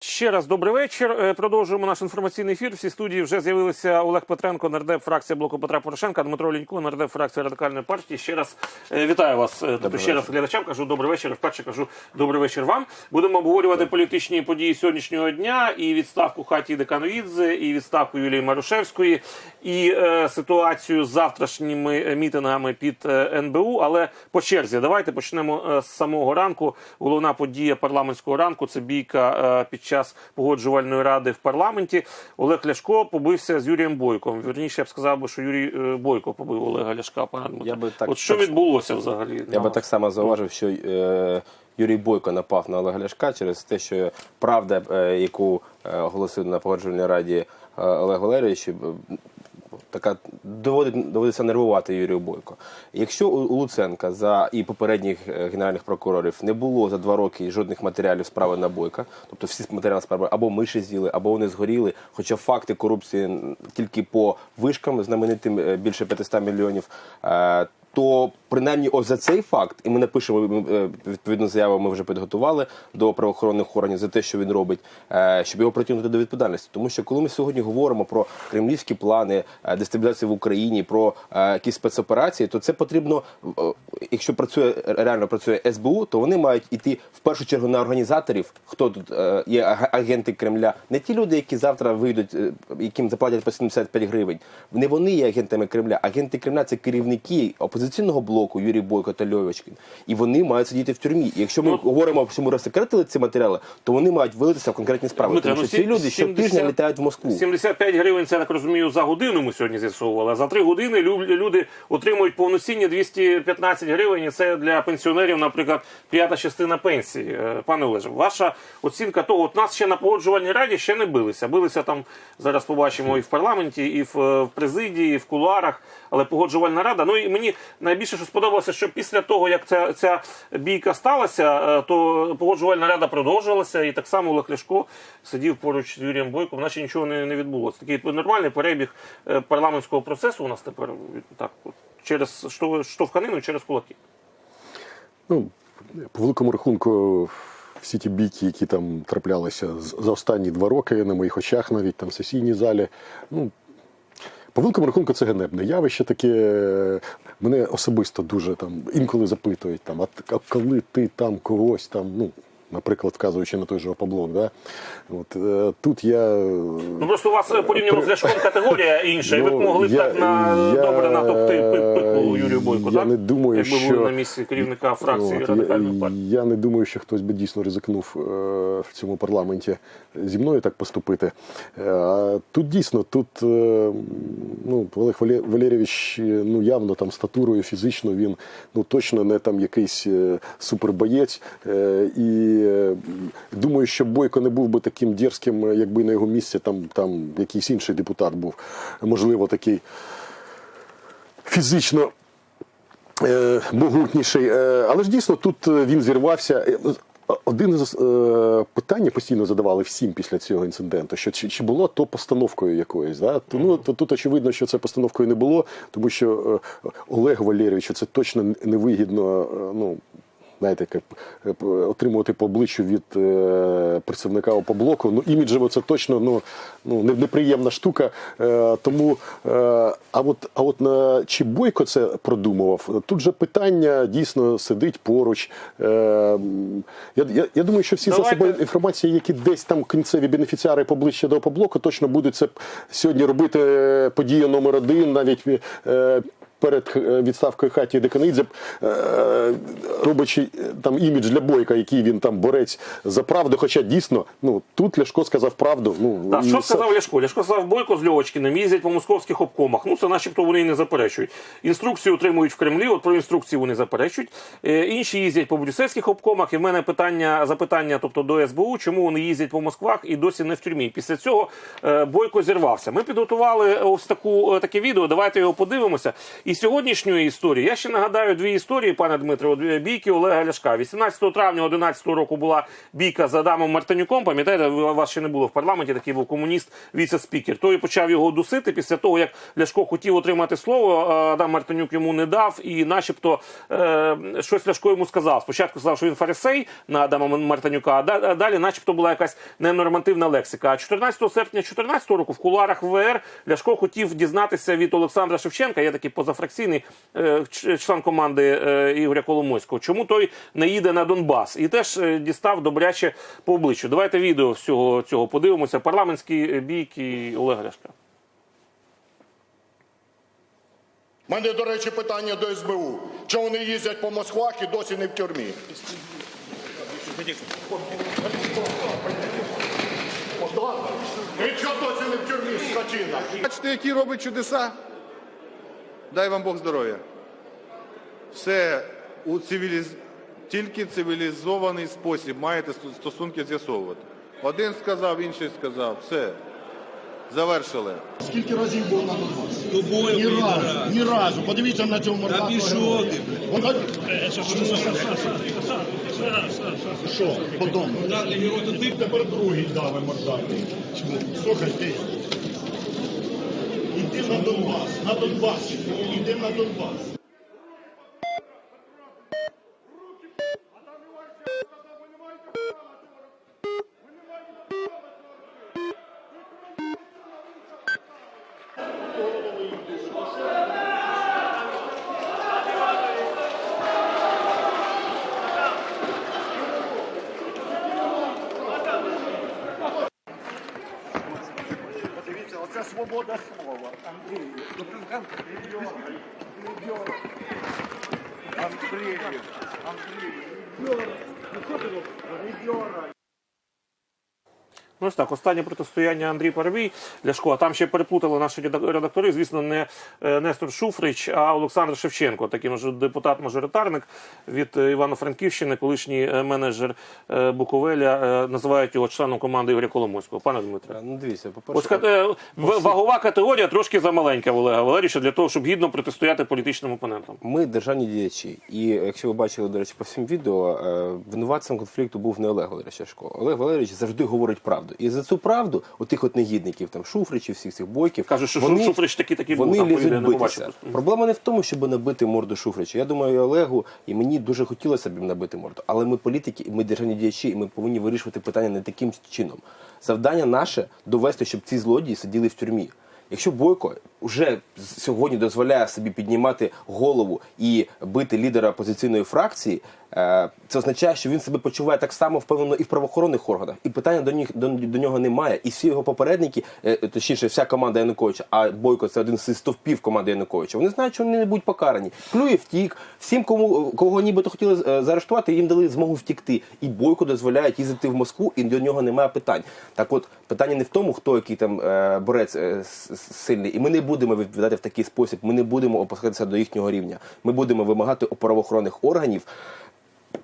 Ще раз добрий вечір. Е, Продовжуємо наш інформаційний ефір. В цій студії вже з'явилися Олег Петренко, нардеп фракція блоку Петра Порошенка, Дмитро Лінько, нардеп фракції радикальної партії. Ще раз е, вітаю вас. Е, Тобто ще раз глядачам кажу добрий вечір. Вперше кажу добрий вечір вам. Будемо обговорювати політичні події сьогоднішнього дня і відставку хаті Декановідзе, і відставку Юлії Марушевської, і е, ситуацію з завтрашніми мітингами під НБУ. Але по черзі, давайте почнемо з самого ранку. Головна подія парламентського ранку це бійка під час погоджувальної ради в парламенті. Олег Ляшко побився з Юрієм Бойком. Вірніше, я б сказав би, що Юрій е, Бойко побив Олега Ляшка. Пане Я би так- От що так- відбулося взагалі? Я би так само зауважив, що е, Юрій Бойко напав на Олега Ляшка через те, що правда, е, яку е, оголосив на погоджувальній раді Олег Валерійович, така доводить, доводиться нервувати Юрію Бойко. Якщо у, Луценка за і попередніх е, генеральних прокурорів не було за два роки жодних матеріалів справи на Бойка, тобто всі матеріали справи або миші з'їли, або вони згоріли, хоча факти корупції тільки по вишкам знаменитим е, більше 500 мільйонів. е, то принаймні ось за цей факт, і ми напишемо е, відповідну заяву. Ми вже підготували до правоохоронних органів за те, що він робить, е, щоб його притягнути до відповідальності. Тому що коли ми сьогодні говоримо про кремлівські плани е, дестабілізації в Україні, про якісь спецоперації, то це потрібно, якщо працює реально працює СБУ, то вони мають іти в першу чергу на організаторів. Хто тут є аг- агенти Кремля, не ті люди, які завтра вийдуть, яким заплатять по 75 гривень. Не вони є агентами Кремля. Агенти Кремля це керівники опозиційного блоку Юрій Бойко та Льовочкін. І вони мають сидіти в тюрмі. І якщо ми Ну, говоримо, що ми розсекретили ці матеріали, то вони мають вилитися в конкретні справи. Дмитре, Тому ну, що ці сім- люди щотижня літають в Москву. 75 гривень, це я так розумію, за годину ми сьогодні з'ясовували. За три години лю- люди отримують повноцінні 215 гривень. І це для пенсіонерів, наприклад, п'ята частина пенсії. Е, Пане Олеже, ваша оцінка того, от нас ще на погоджувальній раді ще не билися. Билися там зараз побачимо і в парламенті, і в, е, в президії, і в кулуарах. Але погоджувальна рада. Ну і мені найбільше що сподобалося, що після того, як ця, ця бійка сталася, е, то погоджувальна рада продовжилася, і так само Олег Ляшко сидів поруч з Юрієм Бойком, наче нічого не, не відбулося. Такий нормальний перебіг е, парламентського процесу у нас тепер так, через штов- штовханину, через кулаки. Ну, по великому рахунку, всі ті бійки, які там траплялися за останні два роки на моїх очах, навіть там в сесійній залі. Ну, по великому рахунку, це ганебне явище таке. е, Мене особисто дуже там інколи запитують, там, а, коли ти там когось там, ну. Наприклад, вказуючи на той же Опоблок, да? От, е, тут я Ну просто у вас е, порівняно з Ляшком категорія інша, і ви б могли б Ну, я- так на я- добре натопти пи- пику Юрію Бойку, я так? не думаю, Якби що- були на місці керівника фракції От, радикальної я, партії. я не думаю, що хтось би дійсно ризикнув е, в цьому парламенті зі мною так поступити. Е, а тут дійсно, тут е, ну, Олег Вале- Валерійович, е, ну явно там статурою фізично він ну точно не там якийсь е, супербоєць. Е, і е, думаю, що Бойко не був би таким дерзким, якби на його місці там, там якийсь інший депутат був. Можливо, такий фізично е, могутніший. Е, але ж дійсно тут е, він зірвався. Один з е, питань постійно задавали всім після цього інциденту, що чи, чи було то постановкою якоюсь. Да? То, ну, то, тут очевидно, що це постановкою не було, тому що е, Олег Валерійовичу це точно невигідно. е, ну, Знаєте, як е, отримувати по обличчю від е, представника опоблоку. Ну, іміджево це точно ну, ну, неприємна штука. Е, тому, е, а от, а от на, чи Бойко це продумував? Тут же питання дійсно сидить поруч. Е, я, я, я думаю, що всі Давайте. засоби інформації, які десь там кінцеві бенефіціари поближче до опоблоку, точно будуть це сьогодні робити е, подія номер один, навіть е, перед е, відставкою хаті Деканидзе, е, робячи е, там імідж для бойка, який він там борець за правду. Хоча дійсно, ну тут Ляшко сказав правду. Ну Так, що сказав Ляшко? Ляшко сказав Бойко з Льовочкиним, їздять по московських обкомах. Ну, це начебто вони і не заперечують. Інструкції отримують в Кремлі, от про інструкції вони заперечують. Інші їздять по брюссельських обкомах. І в мене питання, запитання тобто, до СБУ, чому вони їздять по Москвах і досі не в тюрмі. Після цього Бойко зірвався. Ми підготували ось таку, таке відео, давайте його подивимося. І сьогоднішньої історії. Я ще нагадаю дві історії, пане Дмитро, бійки Олега Ляшка. 18 травня 11 року була бійка з Адамом Мартинюком. Пам'ятаєте, вас ще не було в парламенті. Такий був комуніст, віце-спікер. Той почав його дусити після того, як Ляшко хотів отримати слово. Адам Мартинюк йому не дав, і, начебто, е, щось Ляшко йому сказав. Спочатку сказав, що він фарисей на Адама Мартинюка, а далі, начебто, була якась ненормативна лексика. А 14 серпня 2014 року в куларах ВР Ляшко хотів дізнатися від Олександра Шевченка, я такий позафракційний е, член команди е, Ігоря Коломойського, чому той не їде на Донбас, і теж е, дістав добряче по обличчю. Давайте відео всього цього подивимося. Парламентські бійки Олега Ляшка. У мене, до речі, питання до СБУ. Чому вони їздять по Москвах і досі не в тюрмі? Богдан, ви чого досі не в тюрмі, скотина? Бачите, які робить чудеса? Дай вам Бог здоров'я. Все у цивіліз... тільки цивілізований спосіб маєте стосунки з'ясовувати. Один сказав, інший сказав. Все. Завершили. Скільки разів був на Донбасі? Ні разу, ні разу. Подивіться на цьому мордаку. пішов ти. Воно... Що? Подумай. Ти тепер другий дави мордаки. Слухай, ти. Іди на Донбас, на Донбас. Іди на Донбас. Подивіться, оце свобода слова. Андрій. Андрій. Андрій. Ну ось так, останнє протистояння Андрій Парвій Ляшко. А там ще переплутали наші редактори. Звісно, не е, Нестор Шуфрич, а Олександр Шевченко, такий депутат-мажоритарник від е, Івано-Франківщини, колишній е, менеджер Буковеля. Називають його членом команди Ігоря Коломойського. Пане Дмитре. Ну дивіться, Ось по-перше, вагова категорія трошки замаленька в Олега Валерійовича для того, щоб гідно протистояти політичним опонентам. ми державні діячі. І якщо ви бачили, до речі, по всім відео, винуватцем конфлікту був не Олег Валерійович Ляшко. Олег Валерійович завжди говорить правду. І за цю правду, отих от негідників, там Шуфричів, всіх цих бойків, Каже, що Шуфрич такий такий був, вони там лізуть не побачив Проблема не в тому, щоб набити морду Шуфрича. Я думаю, і Олегу, і мені дуже хотілося б їм набити морду. Але ми політики, і ми державні діячі, і ми повинні вирішувати питання не таким чином. Завдання наше довести, щоб ці злодії сиділи в тюрмі. Якщо Бойко вже сьогодні дозволяє собі піднімати голову і бити лідера опозиційної фракції, це означає, що він себе почуває так само впевнено і в правоохоронних органах. І питання до них до, до нього немає. І всі його попередники, е, точніше, вся команда Януковича, а Бойко це один з стовпів команди Януковича. Вони знають, що вони не будуть покарані. Клює втік. Всім, кому кого нібито хотіли е, заарештувати, їм дали змогу втікти. І Бойко дозволяє їздити в Москву, і до нього немає питань. Так, от питання не в тому, хто який там е, борець е, сильний, і ми не будемо відповідати в такий спосіб. Ми не будемо опускатися до їхнього рівня. Ми будемо вимагати у правоохоронних органів.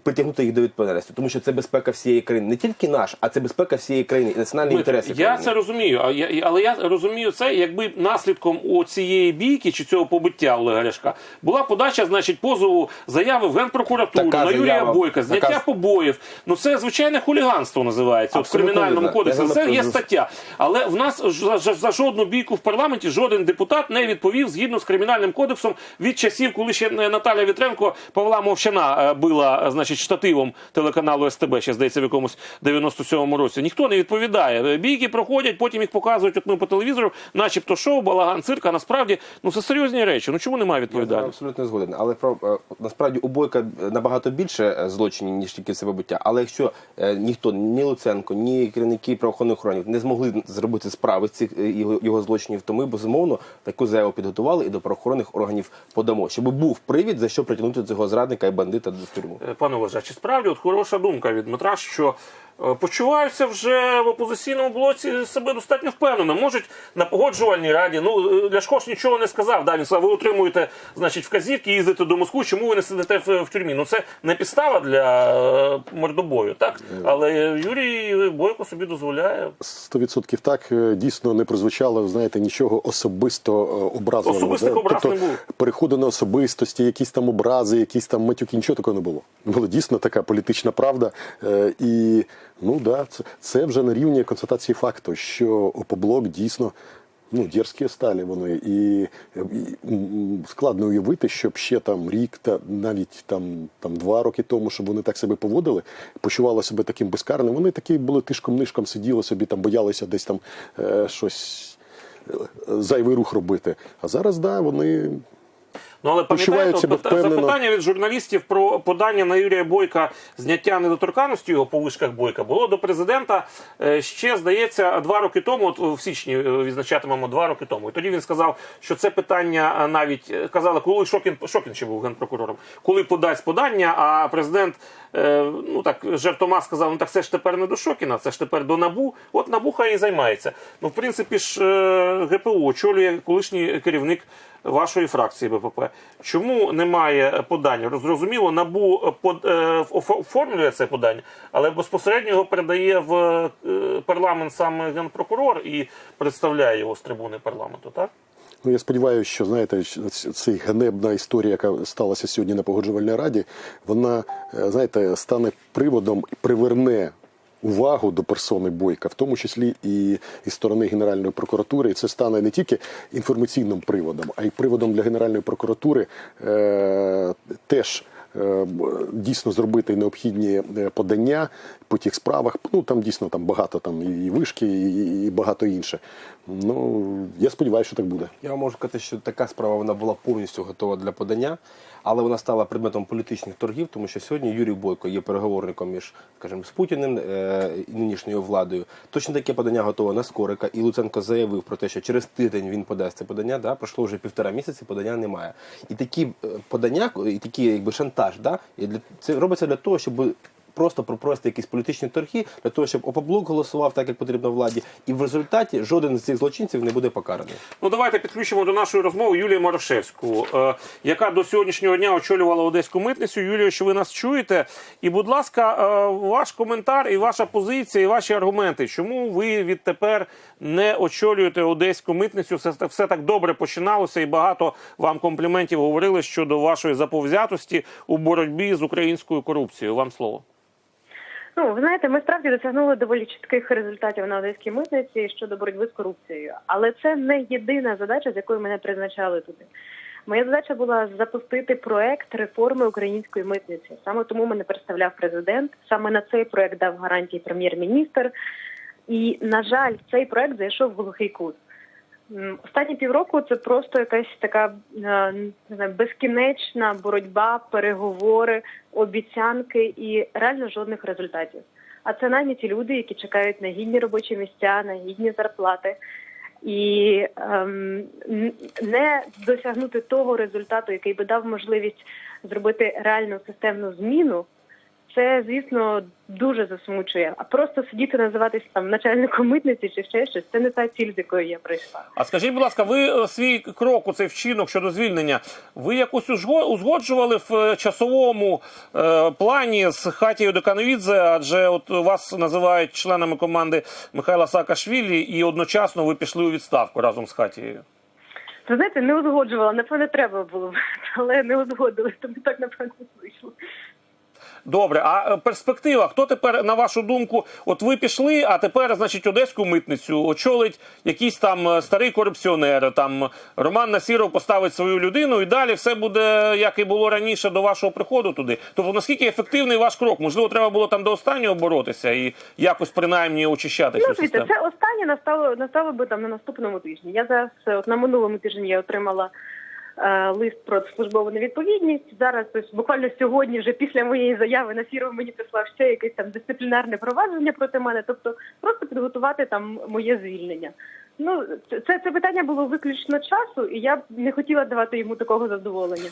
Притягнути їх до відповідальності, тому що це безпека всієї країни, не тільки наш, а це безпека всієї країни і національні інтереси. Я країни. це розумію, а я, але я розумію це, якби наслідком цієї бійки чи цього побиття Олега Ляшка була подача, значить, позову заяви в Генпрокуратуру Така на Юрія заява, Бойка, зняття така- побоїв. Ну це звичайне хуліганство називається в кримінальному кодексі. Це є стаття. Але в нас ж- за, за жодну бійку в парламенті жоден депутат не відповів згідно з кримінальним кодексом від часів, коли ще Наталя Вітренко Павла Мовчана е, била, е, значить, штативом телеканалу СТБ, ще здається, в якомусь 97-му році. Ніхто не відповідає. Е, Бійки проходять, потім їх показують от ми по телевізору, начебто шоу, балаган, цирк, а насправді ну це серйозні речі. Ну чому немає Я відповідальності? абсолютно згоден. Але про е, насправді у Бойка набагато більше е, злочинів, ніж тільки це побиття. Але якщо е, ніхто, ні Луценко, ні керівники правоохоронних органів не змогли зробити справи з цих е, його, його злочинів, то ми безумовно таку заяву підготували і до правоохоронних органів подамо, щоб був привід за що притягнути цього зрадника і бандита до тюрму. Е, Пане лежать. Чи справді от хороша думка від Дмитра, що е, почуваються вже в опозиційному блоці себе достатньо впевнено. Можуть на погоджувальній раді. Ну е, Ляшко ж нічого не сказав. Да, він сказав, ви отримуєте значить вказівки, їздите до Москви. Чому ви не сидите в, в тюрмі? Ну це не підстава для е, мордобою, так але Юрій Бойко собі дозволяє. 100% так дійсно не прозвучало, знаєте, нічого особисто образливого. Особистих образ тобто, не було. переходу на особистості, якісь там образи, якісь там матюки, нічого такого не було. Була дійсно така політична правда. Е, І ну да, це, це вже на рівні констатації факту, що опоблок дійсно. Ну, дерзкі сталі вони, і, і складно уявити, щоб ще там рік, та навіть там, там два роки тому, щоб вони так себе поводили, почували себе таким безкарним. Вони такі були тишком-нишком, сиділи собі, там боялися десь там е, щось е, зайвий рух робити. А зараз, да, вони Ну але пам'ятаєте, запитання від журналістів про подання на Юрія Бойка зняття недоторканності його по вишках Бойка було до президента е, ще здається два роки тому. От в січні е, відзначатимемо два роки тому. І тоді він сказав, що це питання е, навіть казали, коли Шокін Шокін ще був генпрокурором, коли подасть подання. А президент ну так жартома сказав: ну так це ж тепер не до Шокіна, це ж тепер до набу. От набу хай і займається. Ну в принципі ж е, ГПУ очолює колишній керівник вашої фракції БПП. Чому немає подання? Зрозуміло, набу под- е, оформлює це подання, але безпосередньо його передає в е, парламент саме генпрокурор і представляє його з трибуни парламенту. Так Ну, я сподіваюся, що знаєте, ця ганебна історія, яка сталася сьогодні на погоджувальній раді, вона е, знаєте, стане приводом і приверне. Увагу до персони Бойка, в тому числі і і сторони Генеральної прокуратури, і це стане не тільки інформаційним приводом, а й приводом для Генеральної прокуратури е, теж е, дійсно зробити необхідні е, подання по тих справах. Ну там дійсно там багато там і вишки, і, і багато інше. Ну я сподіваюся, що так буде. Я вам можу сказати, що така справа вона була повністю готова для подання, але вона стала предметом політичних торгів, тому що сьогодні Юрій Бойко є переговорником між, скажімо, з Путіним е, і нинішньою владою. Точно таке подання готове на Скорика, і Луценко заявив про те, що через тиждень він подасть це подання. Да? Пройшло вже півтора місяці, подання немає. І такі е, подання, і такі якби шантаж, да? і для, це робиться для того, щоб просто пропровести якісь політичні торги для того, щоб опоблок голосував так, як потрібно владі, і в результаті жоден з цих злочинців не буде покараний. ну давайте підключимо до нашої розмови Юлію Марошевську, е, яка до сьогоднішнього дня очолювала одеську митницю. Юлію, що ви нас чуєте? І, будь ласка, е, ваш коментар і ваша позиція, і ваші аргументи. Чому ви відтепер не очолюєте одеську митницю? Все, все так добре починалося, і багато вам компліментів говорили щодо вашої заповзятості у боротьбі з українською корупцією. Вам слово. Ну, ви знаєте, ми справді досягнули доволі чітких результатів на одеській митниці щодо боротьби з корупцією. Але це не єдина задача, з якою мене призначали туди. Моя задача була запустити проект реформи української митниці. Саме тому мене представляв президент. Саме на цей проект дав гарантії прем'єр-міністр. І, на жаль, цей проект зайшов в глухий кут. Останні півроку це просто якась така е, не знаю, безкінечна боротьба, переговори, обіцянки і реально жодних результатів. А це найняті люди, які чекають на гідні робочі місця, на гідні зарплати. І ем, не досягнути того результату, який би дав можливість зробити реальну системну зміну, це, звісно, дуже засмучує. А просто сидіти називатись там начальником митниці чи ще щось, це не та ціль, з якою я прийшла. А скажіть, будь ласка, ви е, свій крок, у цей вчинок щодо звільнення, ви якось узгоджували в е, часовому е, плані з Хатією Декановідзе, адже от вас називають членами команди Михайла Саакашвілі, і одночасно ви пішли у відставку разом з Хатією. Ви знаєте, не узгоджувала, напевне, треба було, але не узгодили, тому так напевно вийшло. Добре, а е, перспектива? Хто тепер, на вашу думку, от ви пішли, а тепер, значить, одеську митницю очолить якийсь там е, старий корупціонер, там Роман Насіров поставить свою людину, і далі все буде як і було раніше до вашого приходу туди. Тобто, наскільки ефективний ваш крок? Можливо, треба було там до останнього боротися і якось принаймні очищати Ну, цю систему. це останнє настало настало би там на наступному тижні. Я зараз е, от на минулому тижні я отримала лист про службову невідповідність. Зараз ось буквально сьогодні, вже після моєї заяви на Сіров мені прислав ще якесь там дисциплінарне провадження проти мене. Тобто просто підготувати там моє звільнення. Ну це, це питання було виключно часу, і я б не хотіла давати йому такого задоволення.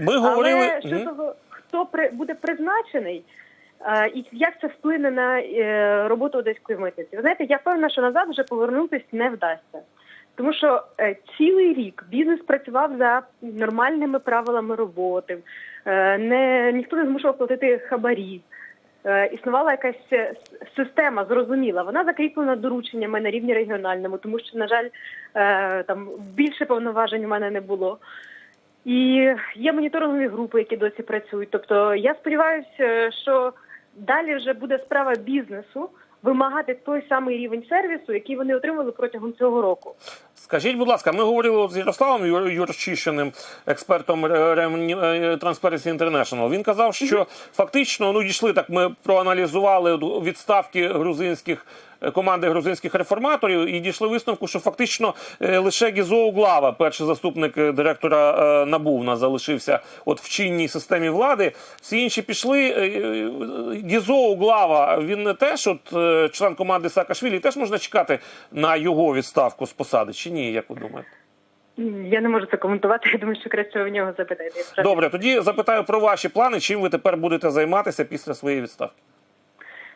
Ми говорили. Але що Мгм. того, хто при, буде призначений. е, І як це вплине на е, роботу одеської митниці? Ви знаєте, я впевнена, що назад вже повернутися не вдасться. Тому що е, цілий рік бізнес працював за нормальними правилами роботи, е, не ніхто не змушував платити хабарі. Е, існувала якась система зрозуміла. Вона закріплена дорученнями на рівні регіональному, тому що, на жаль, там більше повноважень у мене не було. І є моніторингові групи, які досі працюють. Тобто я сподіваюся, що далі вже буде справа бізнесу вимагати той самий рівень сервісу, який вони отримали протягом цього року. Скажіть, будь ласка, ми говорили з Ярославом Юр- Юрчишиним, експертом е, Transparency International. Він казав, що фактично ну дійшли так. Ми проаналізували відставки грузинських е, команди грузинських реформаторів і дійшли висновку, що фактично е, лише Гізо Углава, перший заступник директора НАБУ, в нас залишився от в чинній системі влади. Всі інші пішли. Гізо Углава, він не теж, от член команди Саакашвілі, теж можна чекати на його відставку з посади, чи ні? Як ви думаєте? Я не можу це коментувати. Я думаю, що краще в нього запитайте. Добре, тоді запитаю про ваші плани. Чим ви тепер будете займатися після своєї відставки?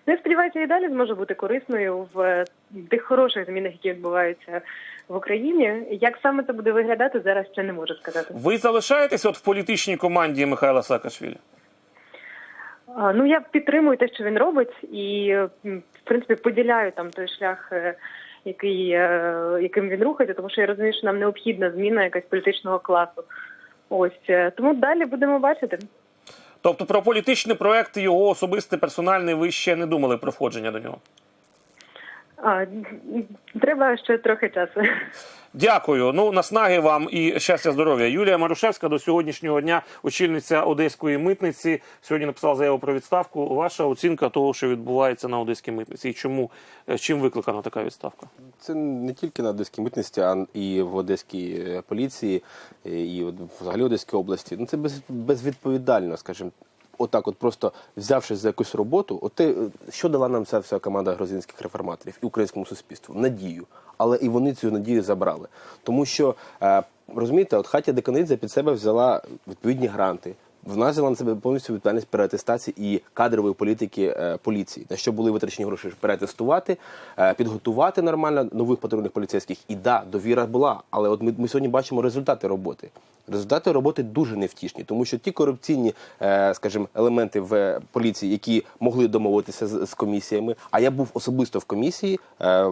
Ну, я сподіваюся, і далі зможе бути корисною в е, тих хороших змінах, які відбуваються в Україні. Як саме це буде виглядати, зараз ще не можу сказати. Ви залишаєтесь от в політичній команді Михайла Саакашвілі? Ну я підтримую те, що він робить, і в принципі поділяю там той шлях, е, який е, яким він рухається, тому що я розумію, що нам необхідна зміна якась політичного класу. Ось е, тому далі будемо бачити. Тобто про політичний проект його особистий персональний ви ще не думали про входження до нього? А, треба ще трохи часу. Дякую. Ну наснаги вам і щастя, здоров'я. Юлія Марушевська до сьогоднішнього дня очільниця одеської митниці. Сьогодні написала заяву про відставку. Ваша оцінка того, що відбувається на одеській митниці, і чому е, чим викликана така відставка? Це не тільки на одеській митниці, а і в одеській е, поліції, е, і взагалі Одеській області. Ну це без, безвідповідально, скажімо. Отак, от просто взявшись за якусь роботу, от е, що дала нам ця вся команда грузинських реформаторів і українському суспільству? Надію. Але і вони цю надію забрали. Тому що е, розумієте, от Хатя Деканидзе під себе взяла відповідні гранти. Вона взяла на себе повністю відповідальність переатестації і кадрової політики е, поліції, на що були витрачені гроші щоб переатестувати, е, підготувати нормально нових патрульних поліцейських. І да, довіра була. Але от ми, ми сьогодні бачимо результати роботи. Результати роботи дуже невтішні, тому що ті корупційні, е, скажімо, елементи в поліції, які могли домовитися з, з комісіями. А я був особисто в комісії е,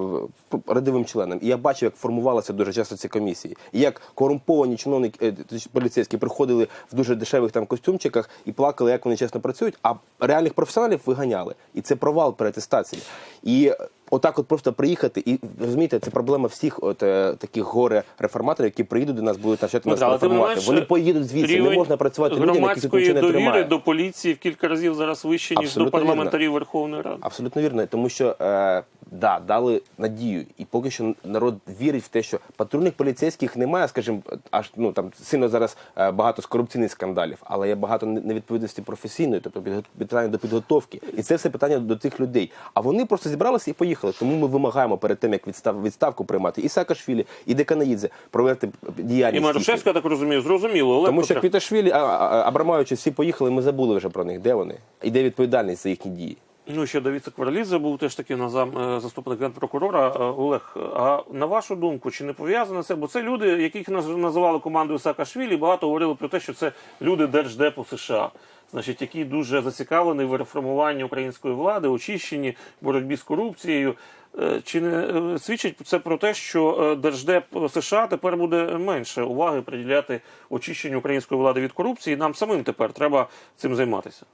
радовим членом, і я бачив, як формувалися дуже часто ці комісії, і як корумповані чиновники е, поліцейські приходили в дуже дешевих там костюмчиках і плакали, як вони чесно працюють. А реальних професіоналів виганяли, і це провал переатестації. І Отак, от просто приїхати, і розумієте, це проблема всіх от е, таких горе реформаторів, які приїдуть до нас, будуть навчати нас але тим реформувати. Вони поїдуть звідси. Не рівень можна працювати людям, які тут громадської нічого не довіри тримають. до поліції в кілька разів зараз вище ніж Абсолютно до вірно. парламентарів Верховної Ради. Абсолютно вірно, тому що е, да, дали надію, і поки що народ вірить в те, що патрульних поліцейських немає, скажімо, аж ну там сильно зараз е, багато з корупційних скандалів, але є багато невідповідності професійної, тобто питання до підготовки, і це все питання до тих людей. А вони просто зібралися і поїхали. Тому ми вимагаємо перед тим, як відстав відставку приймати і Саакашвілі, і Деканаїдзе провести діяльність. І. Марушевська, так розумію, зрозуміло. Олег Тому що. Квіташвілі, Абрамовичі всі поїхали, ми забули вже про них. Де вони? І де відповідальність за їхні дії? Ну, ще Давід Кварлідзе був теж таки назам е, заступник генпрокурора. Е, Олег, а на вашу думку, чи не пов'язане це? Бо це люди, яких наз- називали командою Саакашвілі, багато говорили про те, що це люди Держдепу США. Значить, які дуже зацікавлені в реформуванні української влади, очищенні, боротьбі з корупцією. Е, Чи не свідчить це про те, що Держдеп США тепер буде менше уваги приділяти очищенню української влади від корупції? Нам самим тепер треба цим займатися.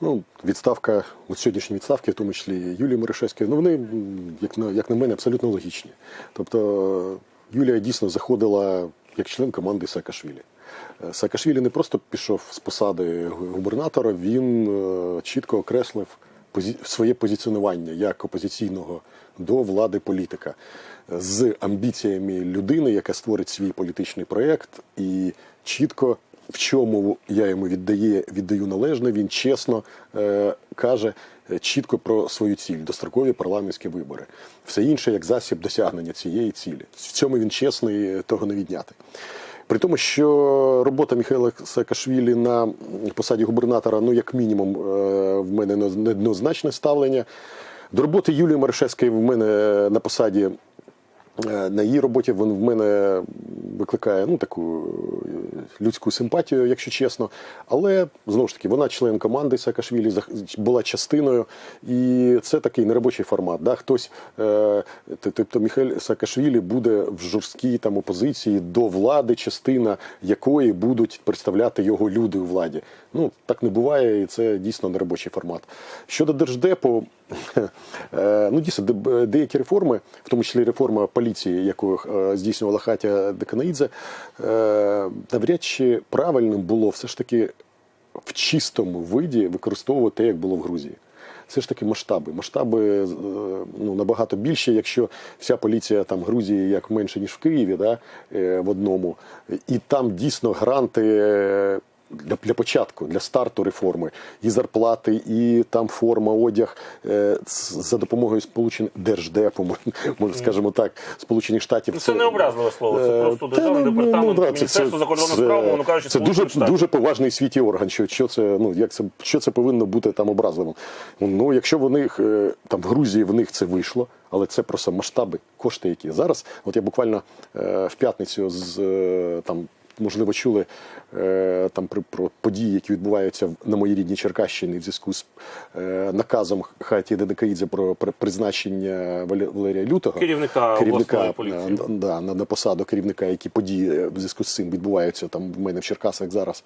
Ну, відставка, от сьогоднішні відставки, в тому числі Юлії Мирошевської, ну вони, як на, як на мене, абсолютно логічні. Тобто Юлія дійсно заходила як член команди Саакашвілі. Е, Саакашвілі не просто пішов з посади губернатора, він е, чітко окреслив своє позиціонування як опозиційного до влади політика е, з амбіціями людини, яка створить свій політичний проєкт, і чітко в чому я йому віддає, віддаю належне, він чесно е, каже е, чітко про свою ціль дострокові парламентські вибори. Все інше як засіб досягнення цієї цілі. В цьому він чесний, е, того не відняти. При тому, що робота Михайла Саакашвілі на посаді губернатора, ну як мінімум, е, в мене неоднозначне ставлення. До роботи Юлії Маришевської в мене на посаді. Е, На її роботі він в мене викликає ну, таку е, людську симпатію, якщо чесно. Але знову ж таки, вона член команди Саакашвілі, була частиною, і це такий неробочий формат. Да? Хтось, е, тобто Михайль Саакашвілі буде в жорсткій там опозиції до влади, частина якої будуть представляти його люди у владі. Ну так не буває, і це дійсно неробочий формат. Щодо держдепу, ну дійсно деякі реформи, в тому числі реформа поліції, яку е, здійснювала Хатя Деканаїдзе, е, навряд чи правильним було все ж таки в чистому виді використовувати те, як було в Грузії. Все ж таки масштаби. Масштаби е, ну, набагато більше, якщо вся поліція там Грузії як менше, ніж в Києві, да, в одному. І там дійсно гранти для, для початку, для старту реформи, і зарплати, і там форма, одяг е, за допомогою сполучених держдепу, може- скажімо так, Сполучених Штатів. Це не образливе слово, це Е, просто державний ну, ну, департамент да, це- Міністерства це- закордонних це- справ, воно кажучи, це дуже, Штатів. дуже поважний в світі орган. Що, що це, ну як це, що це повинно бути там образливим? Ну, якщо в них е, там в Грузії в них це вийшло, але це просто масштаби, кошти, які зараз. От я буквально е, в п'ятницю з е, там. Можливо, чули там про, про події, які відбуваються на моїй рідній Черкащині в зв'язку з е, наказом Хаті Дедекаїдзе про, призначення Валерія Лютого, Керівника обласної поліції. е, да, на, на посаду керівника, які події е, в зв'язку з цим відбуваються там в мене в Черкасах зараз.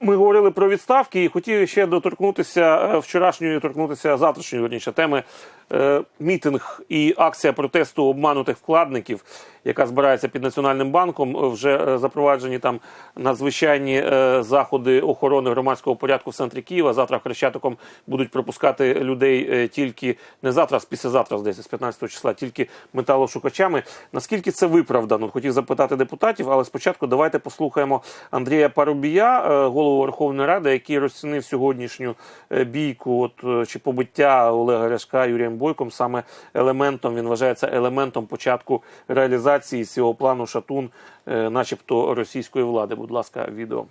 Ми говорили про відставки і хотів ще доторкнутися е, вчорашньої, торкнутися завтрашньої верніше теми. Е, мітинг і акція протесту обманутих вкладників, яка збирається під Національним банком. Е, Вже е, запроваджені там надзвичайні е, заходи охорони громадського порядку в центрі Києва. Завтра хрещатиком будуть пропускати людей е, тільки не завтра, а післязавтра, здається, з 15 числа, тільки металошукачами. Наскільки це виправдано? Хотів запитати депутатів, але спочатку давайте послухаємо Андрія Парубія, е, голову Верховної Ради, який розцінив сьогоднішню е, бійку, от е, чи побиття Олега Ляшка Юрієм Бойком саме елементом. Він вважає це елементом початку реалізації цього плану шатун, е, начебто російської влади. Будь ласка, відео.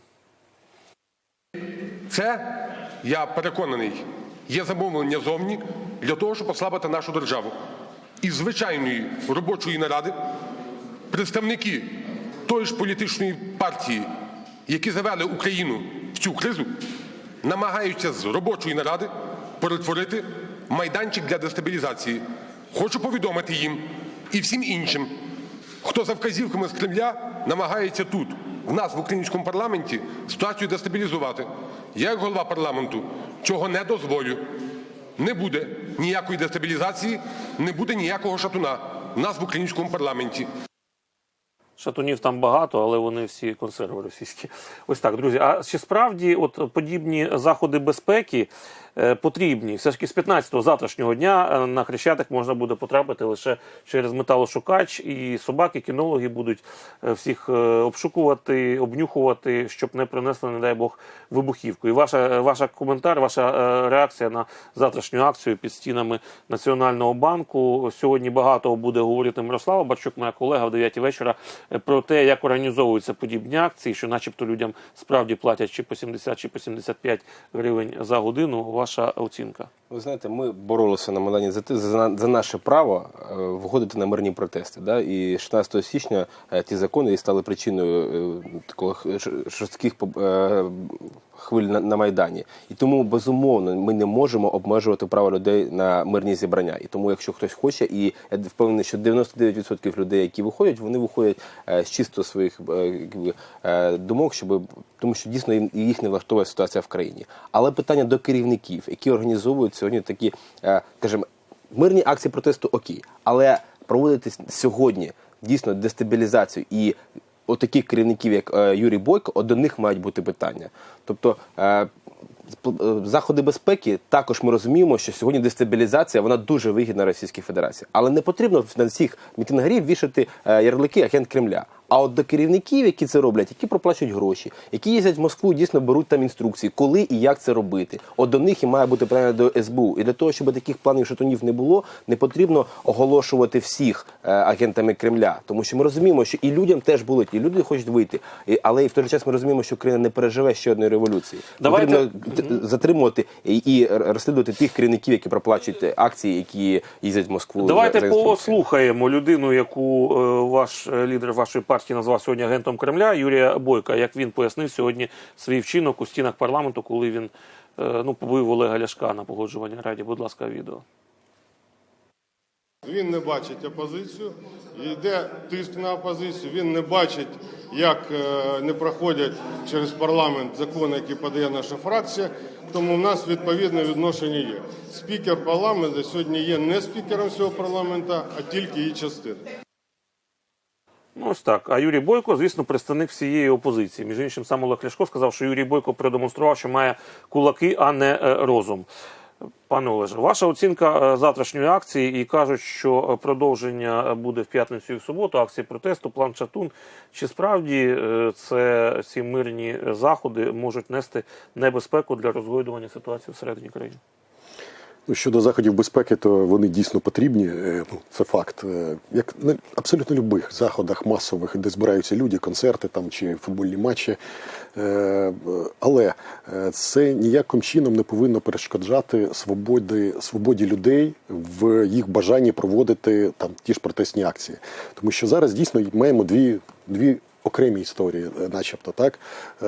Це, я переконаний, є замовлення зовні для того, щоб послабити нашу державу. Із звичайної робочої наради представники тої ж політичної партії, які завели Україну в цю кризу, намагаються з робочої наради перетворити майданчик для дестабілізації. Хочу повідомити їм і всім іншим, хто за вказівками з Кремля намагається тут, нас в українському парламенті, ситуацію дестабілізувати. Я, як голова парламенту, цього не дозволю. Не буде ніякої дестабілізації, не буде ніякого шатуна в нас в українському парламенті. Шатунів там багато, але вони всі консерви російські. Ось так, друзі. А чи справді от подібні заходи безпеки потрібні? Все ж таки з 15-го завтрашнього дня е, на Хрещатик можна буде потрапити лише через металошукач, і собаки, кінологи будуть е, всіх е, обшукувати, обнюхувати, щоб не принесли, не дай Бог, вибухівку. І ваша, ваша коментар, ваша е, реакція на завтрашню акцію під стінами Національного банку. Сьогодні багато буде говорити Мирослава Барчук, моя колега в 9 вечора, е, про те, як організовуються подібні акції, що начебто людям справді платять чи по 70, чи по 75 гривень за годину. Ваша оцінка? Ви знаєте, ми боролися на Майдані за за, за наше право входити виходити на мирні протести. Да? І 16 січня е, ті закони стали причиною е, такого жорстких е, хвиль на, на Майдані. І тому, безумовно, ми не можемо обмежувати право людей на мирні зібрання. І тому, якщо хтось хоче, і я впевнений, що 99% людей, які виходять, вони виходять е, з чисто своїх е, е, думок, щоб тому що дійсно їх не влаштовує ситуація в країні. Але питання до керівників, які організовують сьогодні такі, скажімо, мирні акції протесту окей, але проводити сьогодні дійсно дестабілізацію і отаких керівників, як е, Юрій Бойко, до них мають бути питання. Тобто е, е, заходи безпеки також ми розуміємо, що сьогодні дестабілізація вона дуже вигідна Російській Федерації, але не потрібно на всіх мітингарів вішати ярлики агент Кремля. А от до керівників, які це роблять, які проплачують гроші, які їздять в Москву, дійсно беруть там інструкції, коли і як це робити. От до них і має бути питання до СБУ. І для того, щоб таких планів шатунів не було, не потрібно оголошувати всіх е, агентами Кремля, тому що ми розуміємо, що і людям теж болить, і люди хочуть вийти. Але і в той же час ми розуміємо, що Україна не переживе ще одної революції. Давайте- Потрібно затримувати і, розслідувати тих керівників, які проплачують акції, які їздять в Москву. Давайте послухаємо людину, яку е, ваш е, лідер вашої партії назвав сьогодні агентом Кремля, Юрія Бойка. Як він пояснив сьогодні свій вчинок у стінах парламенту, коли він е, ну побив Олега Ляшка на погоджуванні раді. Будь ласка, відео. Він не бачить опозицію, йде тиск на опозицію. Він не бачить, як е, не проходять через парламент закони, які подає наша фракція. Тому в нас відповідне відношення є. Спікер парламенту сьогодні є не спікером цього парламенту, а тільки її частина. Ну, ось так. А Юрій Бойко, звісно, представник всієї опозиції. Між іншим, сам Олег Ляшко сказав, що Юрій Бойко продемонстрував, що має кулаки, а не е, розум. Пане Олеже, ваша оцінка е, завтрашньої акції і кажуть, що продовження буде в п'ятницю і в суботу, акції протесту, план Чатун. Чи справді е, це ці мирні заходи можуть нести небезпеку для розгойдування ситуації всередині країни? Ну, щодо заходів безпеки, то вони дійсно потрібні. е, Ну, це факт. Е, Як на абсолютно любих заходах масових, де збираються люди, концерти там чи футбольні матчі. Е, Але це ніяким чином не повинно перешкоджати свободі, свободі людей в їх бажанні проводити там ті ж протестні акції. Тому що зараз дійсно маємо дві, дві окремі історії, е, начебто, так. Е,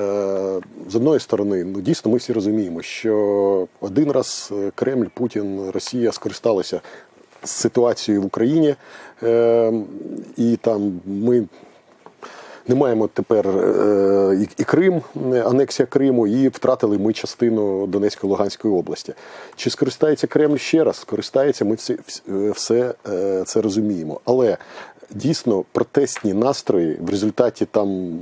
З одної сторони, ну дійсно ми всі розуміємо, що один раз е, Кремль, Путін, Росія скористалися ситуацією в Україні, і там ми. Не маємо тепер і, Крим, анексія Криму, і втратили ми частину Донецької Луганської області. Чи скористається Кремль ще раз? Скористається, ми всі, вс- все це розуміємо. Але дійсно протестні настрої в результаті там.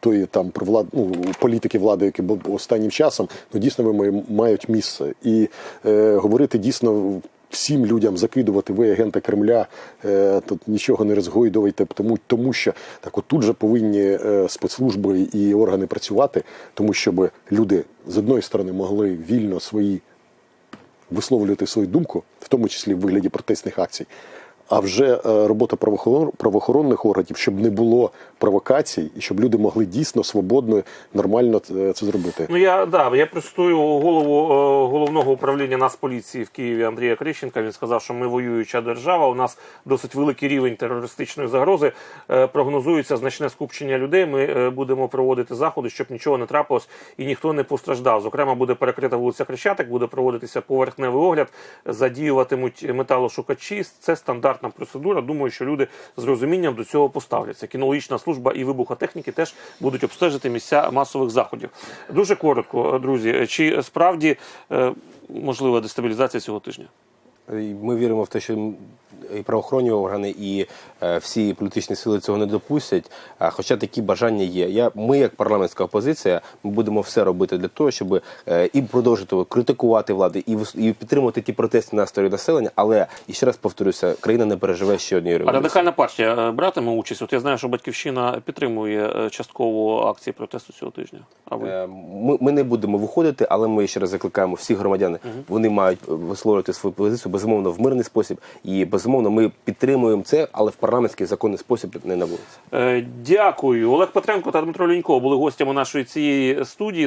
Тої там про влад, ну, політики влади, які останнім часом, ну дійсно мають місце. І е, говорити дійсно всім людям закидувати ви агента Кремля, е, тут нічого не розгойдуйте, тому, тому що так от тут же повинні е, спецслужби і органи працювати, тому щоб люди з одної сторони могли вільно свої висловлювати свою думку, в тому числі в вигляді протестних акцій. А вже е, робота правоохорон- правоохоронних органів, щоб не було провокацій, і щоб люди могли дійсно свободно, нормально е, це зробити. Ну я да, я простую голову е, головного управління Нацполіції в Києві Андрія Крищенка. Він сказав, що ми воююча держава. У нас досить великий рівень терористичної загрози. Прогнозується значне скупчення людей. Ми будемо проводити заходи, щоб нічого не трапилось і ніхто не постраждав. Зокрема, буде перекрита вулиця Хрещатик, буде проводитися поверхневий огляд, задіюватимуть металошукачі. Це стандартна процедура. Думаю, що люди з розумінням до цього поставляться. Кінологічна служба і вибухотехніки теж будуть обстежити місця масових заходів. Дуже коротко, друзі. Чи справді е, можлива дестабілізація цього тижня? Ми віримо в те, що і правоохоронні органи, і е, всі політичні сили цього не допустять. Хоча такі бажання є. Я ми, як парламентська опозиція, ми будемо все робити для того, щоб е, і продовжити критикувати влади, і і підтримувати ті протестні настрої населення. Але і ще раз повторюся, країна не переживе ще однієї А революції. радикальна партія е, братиме участь. От я знаю, що батьківщина підтримує частково акції протесту цього тижня. А ви Ми, ми не будемо виходити, але ми ще раз закликаємо всіх громадян. Вони мають висловлювати свою позицію безумовно в мирний спосіб, і безумовно ми підтримуємо це, але в парламентський законний спосіб не на вулиці. Е, Дякую. Олег Петренко та Дмитро Лінько були гостями нашої цієї студії.